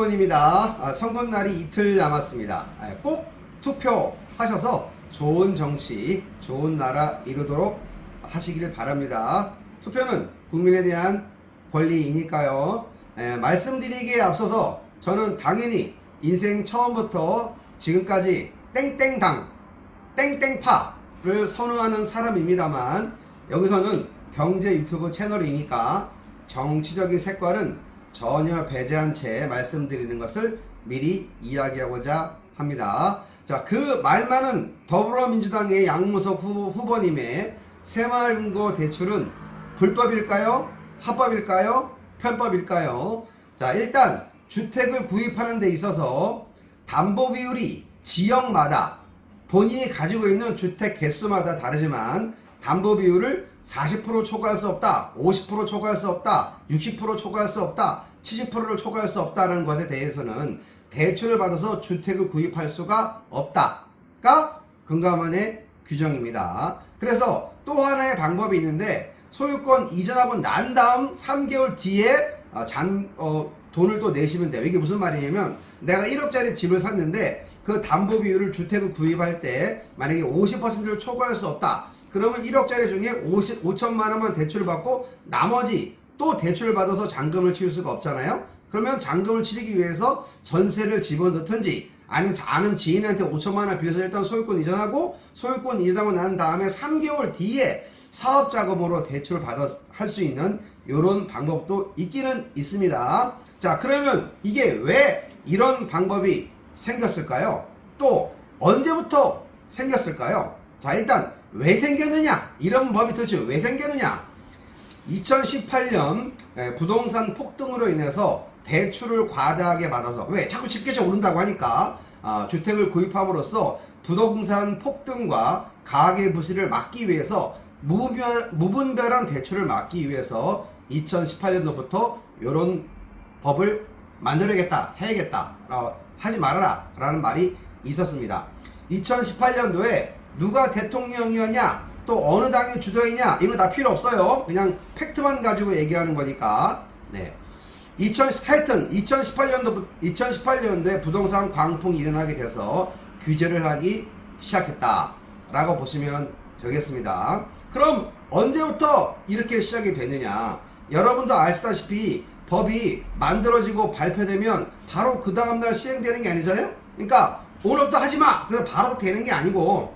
국회의원입니다. 아, 선거날이 이틀 남았습니다. 아, 꼭 투표하셔서 좋은 정치, 좋은 나라 이루도록 하시기를 바랍니다. 투표는 국민에 대한 권리이니까요. 에, 말씀드리기에 앞서서 저는 당연히 인생 처음부터 지금까지 땡땡당, 땡땡파를 선호하는 사람입니다만 여기서는 경제 유튜브 채널이니까 정치적인 색깔은 전혀 배제한 채 말씀드리는 것을 미리 이야기하고자 합니다. 자, 그말 많은 더불어민주당의 양무석 후보, 후보 님의 새마을금고 대출은 불법일까요? 합법일까요? 편법일까요? 자, 일단 주택을 구입하는 데 있어서 담보 비율이 지역마다 본인이 가지고 있는 주택 개수마다 다르지만 담보 비율을 40% 초과할 수 없다, 50% 초과할 수 없다, 60% 초과할 수 없다, 70%를 초과할 수 없다는 것에 대해서는 대출을 받아서 주택을 구입할 수가 없다가 금감원의 규정입니다. 그래서 또 하나의 방법이 있는데 소유권 이전하고 난 다음 3개월 뒤에 어, 잔, 어, 돈을 또 내시면 돼요. 이게 무슨 말이냐면 내가 1억짜리 집을 샀는데 그 담보 비율을 주택을 구입할 때 만약에 50%를 초과할 수 없다. 그러면 1억짜리 중에 50, 5천만 원만 대출을 받고 나머지 또 대출을 받아서 잔금을 치를 수가 없잖아요. 그러면 잔금을 치르기 위해서 전세를 집어넣든지 아니면 아는 지인한테 5천만 원 빌려서 일단 소유권 이전하고 소유권 이전하고 난 다음에 3개월 뒤에 사업 자금으로 대출을 받아 할 수 있는 이런 방법도 있기는 있습니다. 자, 그러면 이게 왜 이런 방법이 생겼을까요? 또 언제부터 생겼을까요? 자, 일단 왜 생겼느냐? 이런 법이 도대체 왜 생겼느냐? 2018년 부동산 폭등으로 인해서 대출을 과다하게 받아서 왜 자꾸 집값이 오른다고 하니까 아, 주택을 구입함으로써 부동산 폭등과 가계 부실을 막기 위해서 무분별, 무분별한 대출을 막기 위해서 2018년도부터 이런 법을 만들어야겠다, 해야겠다, 어, 하지 말아라 라는 말이 있었습니다. 2018년도에 누가 대통령이었냐, 또 어느 당이 주도했냐, 이거 다 필요 없어요. 그냥 팩트만 가지고 얘기하는 거니까. 네. 2000, 하여튼 2018년도 2018년도에 부동산 광풍이 일어나게 돼서 규제를 하기 시작했다라고 보시면 되겠습니다. 그럼 언제부터 이렇게 시작이 됐느냐? 여러분도 아시다시피 법이 만들어지고 발표되면 바로 그 다음날 시행되는 게 아니잖아요? 그러니까 오늘부터 하지 마! 그래서 바로 되는 게 아니고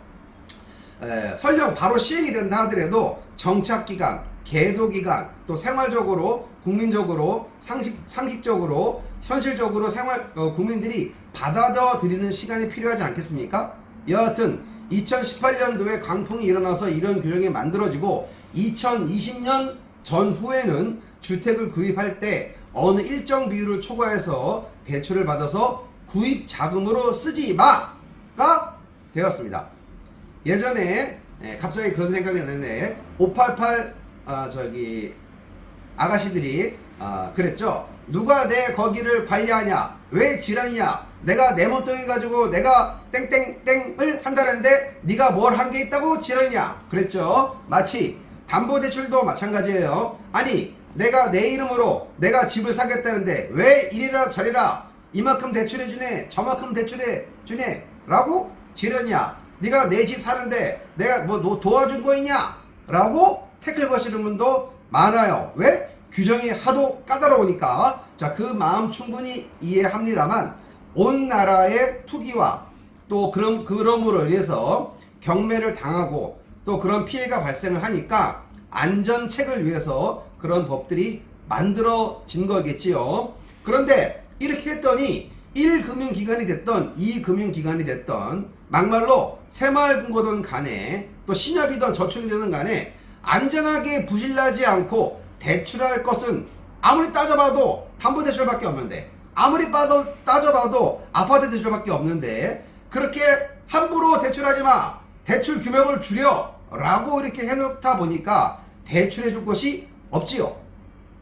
에, 설령 바로 시행이 된다 하더라도 정착 기간, 계도 기간, 또 생활적으로, 국민적으로, 상식, 상식적으로, 현실적으로 생활, 어, 국민들이 받아들이는 시간이 필요하지 않겠습니까? 여하튼 2018년도에 강풍이 일어나서 이런 규정이 만들어지고 2020년 전후에는 주택을 구입할 때 어느 일정 비율을 초과해서 대출을 받아서 구입 자금으로 쓰지 마가 되었습니다. 예전에 예, 갑자기 그런 생각이 났는데 588 아, 저기 아가씨들이 아, 그랬죠. 누가 내 거기를 관리하냐? 왜 지랄이냐? 내가 내 몸뚱이 가지고 내가 땡땡땡을 한다는데 네가 뭘 한 게 있다고 지랄이냐? 그랬죠. 마치 담보대출도 마찬가지예요. 아니 내가 내 이름으로 내가 집을 사겠다는데 왜 이리라 저리라 이만큼 대출해 주네 저만큼 대출해 주네 라고 지랄이냐? 네가 내 집 사는데 내가 뭐 너 도와준 거 있냐? 라고 태클 거시는 분도 많아요. 왜? 규정이 하도 까다로우니까. 자, 그 마음 충분히 이해합니다만, 온 나라의 투기와 또 그럼, 그럼으로 인해서 경매를 당하고 또 그런 피해가 발생을 하니까 안전책을 위해서 그런 법들이 만들어진 거겠지요. 그런데 이렇게 했더니 1금융기관이 됐던 2금융기관이 됐던 막말로 새마을금고든 간에 또 신협이든 저축이든 간에 안전하게 부실나지 않고 대출할 것은 아무리 따져봐도 담보대출밖에 없는데 아무리 봐도 따져봐도 아파트 대출밖에 없는데 그렇게 함부로 대출하지 마 대출 규모를 줄여 라고 이렇게 해놓다 보니까 대출해 줄 것이 없지요.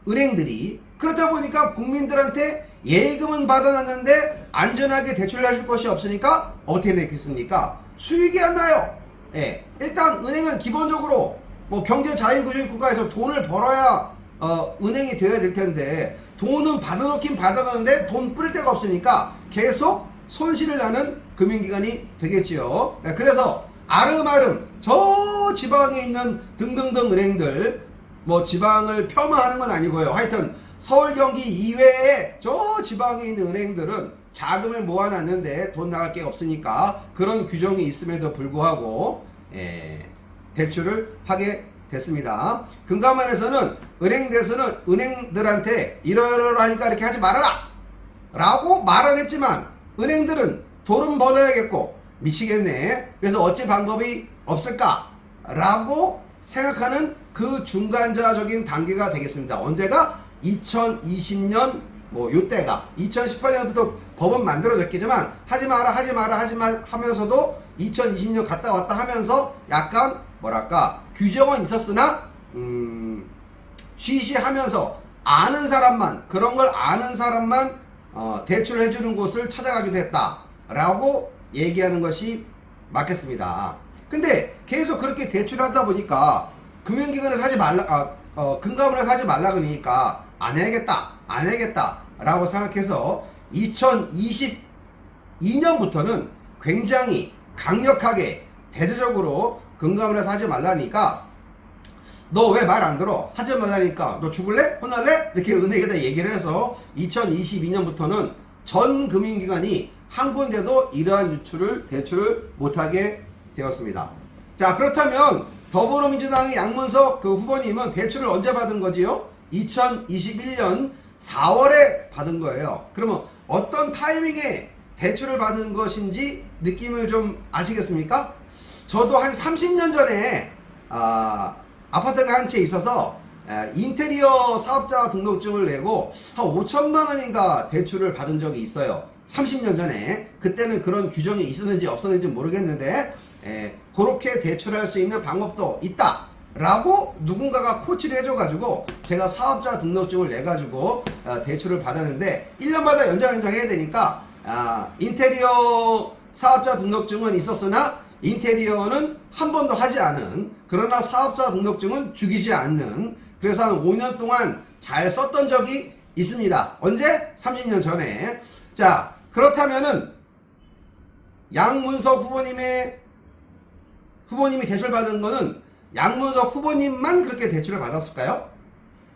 은행들이. 그렇다 보니까 국민들한테 예금은 받아놨는데 안전하게 대출해줄 것이 없으니까 어떻게 되겠습니까 수익이 안 나요 예, 일단 은행은 기본적으로 뭐 경제 자유구조 국가에서 돈을 벌어야 어, 은행이 되어야 될 텐데 돈은 받아놓긴 받아놓는데 돈 뿌릴 데가 없으니까 계속 손실을 나는 금융기관이 되겠지요. 네, 그래서 아름아름 저 지방에 있는 등등등 은행들 뭐 지방을 폄하하는 건 아니고요. 하여튼 서울 경기 이외에 저 지방에 있는 은행들은 자금을 모아놨는데 돈 나갈 게 없으니까 그런 규정이 있음에도 불구하고 예, 대출을 하게 됐습니다. 금감원에서는 은행 대수는 은행들한테 이러이러하니까 이렇게 하지 말아라! 라고 말은 했지만 은행들은 돈은 벌어야겠고 미치겠네. 그래서 어찌 방법이 없을까? 라고 생각하는 그 중간자적인 단계가 되겠습니다. 언제가 2020년 뭐 요때가 2018년부터 법은 만들어졌겠지만 하지 마라 하지 마라 하지 마 하면서도 2020년 갔다 왔다 하면서 약간 뭐랄까 규정은 있었으나 음 쉬쉬하면서 아는 사람만 그런 걸 아는 사람만 어, 대출을 해주는 곳을 찾아가기도 했다라고 얘기하는 것이 맞겠습니다. 근데 계속 그렇게 대출하다 보니까 금융기관에서 하지 말라, 아, 어, 금감원에서 하지 말라 그러니까 안 해야겠다, 안 해야겠다 라고 생각해서 2022년부터는 굉장히 강력하게 대대적으로 금감원에서 하지 말라니까 너 왜 말 안 들어? 하지 말라니까 너 죽을래? 혼날래? 이렇게 은행에다 얘기를 해서 2022년부터는 전 금융기관이 한 군데도 이러한 유출을 대출을 못하게 되었습니다. 자 그렇다면 더불어민주당의 양문석 그 후보님은 대출을 언제 받은 거지요? 2021년 4월에 받은 거예요. 그러면 어떤 타이밍에 대출을 받은 것인지 느낌을 좀 아시겠습니까? 저도 한 30년 전에 아, 아파트가 한 채 있어서 에, 인테리어 사업자 등록증을 내고 한 5천만 원인가 대출을 받은 적이 있어요. 30년 전에 그때는 그런 규정이 있었는지 없었는지 모르겠는데 에, 그렇게 대출할 수 있는 방법도 있다. 라고 누군가가 코치를 해줘가지고 제가 사업자 등록증을 내가지고 어, 대출을 받았는데 1년마다 연장 연장해야 되니까 아, 인테리어 사업자 등록증은 있었으나 인테리어는 한 번도 하지 않은 그러나 사업자 등록증은 죽이지 않는 그래서 한 5년 동안 잘 썼던 적이 있습니다. 언제? 30년 전에. 자, 그렇다면은 양문석 후보님의 후보님이 대출 받은 거는 양문석 후보님만 그렇게 대출을 받았을까요?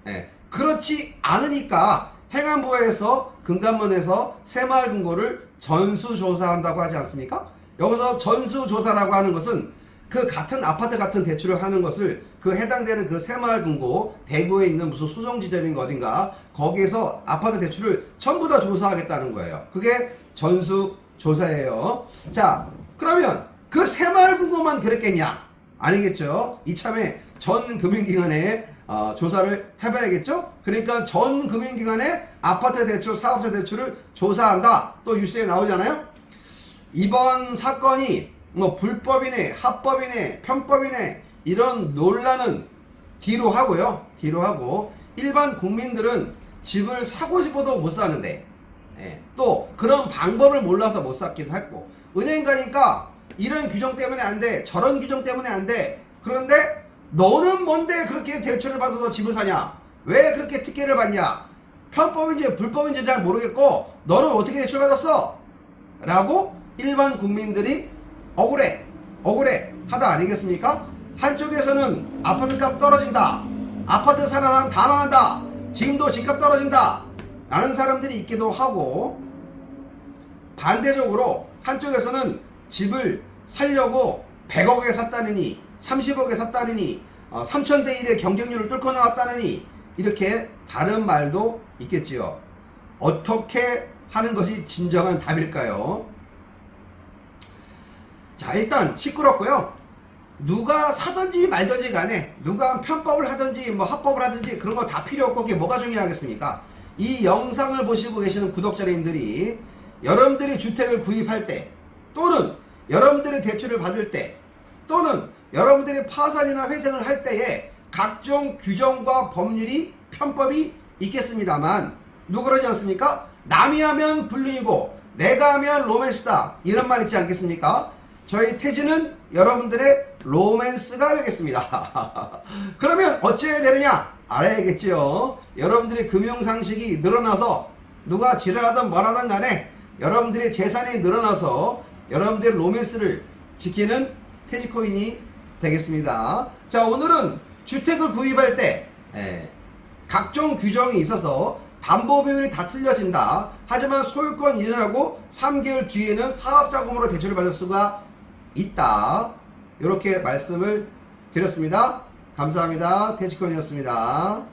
네. 그렇지 않으니까 행안부에서 금감원에서 새마을금고를 전수조사한다고 하지 않습니까? 여기서 전수조사라고 하는 것은 그 같은 아파트 같은 대출을 하는 것을 그 해당되는 그 새마을금고 대구에 있는 무슨 수송지점인가 어딘가 거기에서 아파트 대출을 전부 다 조사하겠다는 거예요. 그게 전수조사예요. 자 그러면 그 새마을금고만 그랬겠냐? 아니겠죠. 이참에 전 금융기관에 어, 조사를 해봐야겠죠. 그러니까 전 금융기관에 아파트 대출, 사업자 대출을 조사한다. 또 뉴스에 나오잖아요. 이번 사건이 뭐 불법이네, 합법이네, 편법이네 이런 논란은 뒤로 하고요. 뒤로 하고 일반 국민들은 집을 사고 싶어도 못 사는데 예, 또 그런 방법을 몰라서 못 샀기도 했고 은행 가니까 이런 규정 때문에 안 돼, 저런 규정 때문에 안 돼. 그런데 너는 뭔데 그렇게 대출을 받아서 집을 사냐? 왜 그렇게 특혜를 받냐? 편법인지 불법인지 잘 모르겠고 너는 어떻게 대출 받았어? 라고 일반 국민들이 억울해 억울해 하다 아니겠습니까? 한쪽에서는 아파트 값 떨어진다 아파트 사는 사람 다 망한다 지금도 집값 떨어진다 라는 사람들이 있기도 하고 반대적으로 한쪽에서는 집을 살려고 100억에 샀다느니 30억에 샀다느니 어, 3천대 1의 경쟁률을 뚫고 나왔다느니 이렇게 다른 말도 있겠지요. 어떻게 하는 것이 진정한 답일까요? 자 일단 시끄럽고요. 누가 사든지 말든지 간에 누가 편법을 하든지 뭐 합법을 하든지 그런 거 다 필요 없고 그게 뭐가 중요하겠습니까? 이 영상을 보시고 계시는 구독자님들이 여러분들이 주택을 구입할 때 또는 여러분들이 대출을 받을 때 또는 여러분들이 파산이나 회생을 할 때에 각종 규정과 법률이 편법이 있겠습니다만 누가 그러지 않습니까? 남이 하면 불륜이고 내가 하면 로맨스다 이런 말 있지 않겠습니까? 저희 태지는 여러분들의 로맨스가 되겠습니다. 그러면 어찌해야 되느냐? 알아야겠죠. 여러분들의 금융 상식이 늘어나서 누가 지랄하든 뭐하든 간에 여러분들의 재산이 늘어나서 여러분들의 로맨스를 지키는 태지코인이 되겠습니다. 자 오늘은 주택을 구입할 때 예, 각종 규정이 있어서 담보 비율이 다 틀려진다. 하지만 소유권 이전하고 3개월 뒤에는 사업자금으로 대출을 받을 수가 있다. 이렇게 말씀을 드렸습니다. 감사합니다. 태지코인이었습니다.